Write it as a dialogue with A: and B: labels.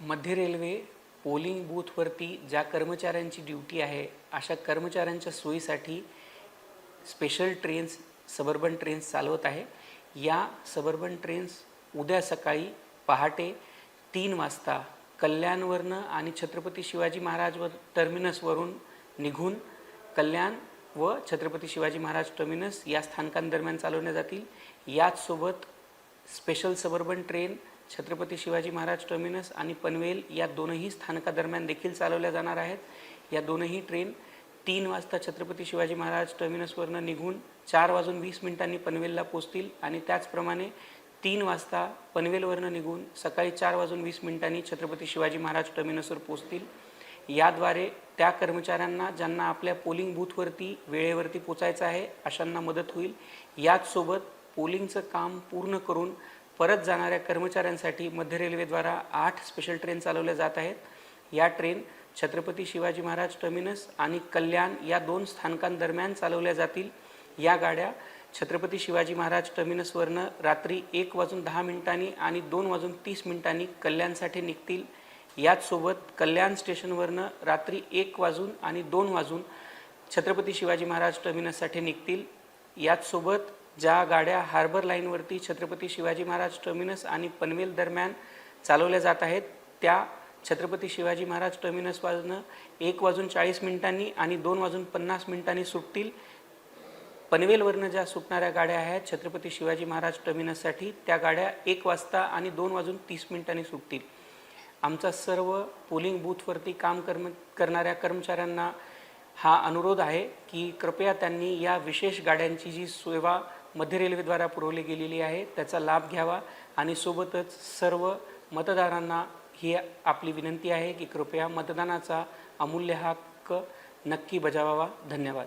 A: मध्य railway polling बूथवरती ज्या कर्मचाऱ्यांची ड्युटी आहे अशा कर्मचाऱ्यांच्या सोयीसाठी स्पेशल ट्रेन्स सबर्बन ट्रेन्स चालवत आहे. या सबर्बन ट्रेन्स उद्या सकाळी पहाटे तीन वाजता कल्याणवरनं आणि छत्रपती शिवाजी महाराज व टर्मिनसवरून निघून कल्याण व छत्रपती शिवाजी महाराज टर्मिनस या स्थानकांदरम्यान चालवल्या जातील. याचसोबत special suburban train Chhatrapati Shivaji Maharaj terminus आणि पनवेल या दोनही स्थानकादरम्यान देखील चालवल्या जाणार आहेत. या दोनही ट्रेन तीन वाजता छत्रपती शिवाजी महाराज टर्मिनसवरनं निघून चार वाजून वीस मिनिटांनी पनवेलला पोचतील आणि त्याचप्रमाणे तीन वाजता पनवेलवरनं निघून सकाळी चार वाजून वीस मिनिटांनी छत्रपती शिवाजी महाराज टर्मिनसवर पोचतील याद्वारे त्या कर्मचाऱ्यांना ज्यांना आपल्या पोलिंग बूथवरती वेळेवरती पोचायचं आहे अशांना मदत होईल. याचसोबत पोलिंगचं काम पूर्ण करून परत जाणाऱ्या कर्मचाऱ्यांसाठी मध्य रेल्वेद्वारा आठ स्पेशल ट्रेन चालवल्या जात आहेत. या ट्रेन छत्रपती शिवाजी महाराज टर्मिनस आणि कल्याण या दोन स्थानकांदरम्यान चालवल्या जातील. या गाड्या छत्रपती शिवाजी महाराज टर्मिनसवरनं रात्री एक वाजून दहा मिनिटांनी आणि दोन वाजून तीस मिनिटांनी कल्याणसाठी निघतील. याचसोबत कल्याण स्टेशनवरनं रात्री एक वाजून आणि दोन वाजून छत्रपती शिवाजी महाराज टर्मिनससाठी निघतील. याचसोबत ज्या गाड्या हार्बर लाईनवरती छत्रपती शिवाजी महाराज टर्मिनस आणि पनवेल दरम्यान चालवल्या जात आहेत त्या छत्रपती शिवाजी महाराज टर्मिनसपासून एक वाजून चाळीस मिनिटांनी आणि दोन वाजून पन्नास मिनिटांनी सुटतील. पनवेलवरनं ज्या सुटणाऱ्या गाड्या आहेत छत्रपती शिवाजी महाराज टर्मिनससाठी त्या गाड्या एक वाजता आणि दोन वाजून तीस मिनिटांनी सुटतील. आमचा सर्व पोलिंग बूथवरती काम कर्म करणाऱ्या कर्मचाऱ्यांना हा अनुरोध आहे की कृपया त्यांनी या विशेष गाड्यांची जी सेवा मध्य रेल्वेद्वारा पुरवली गेलेली आहे. त्याचा लाभ घ्यावा आणि सोबतच सर्व मतदारांना ही आपली विनंती आहे की कृपया मतदानाचा अमूल्य हक्क नक्की बजावावा. धन्यवाद.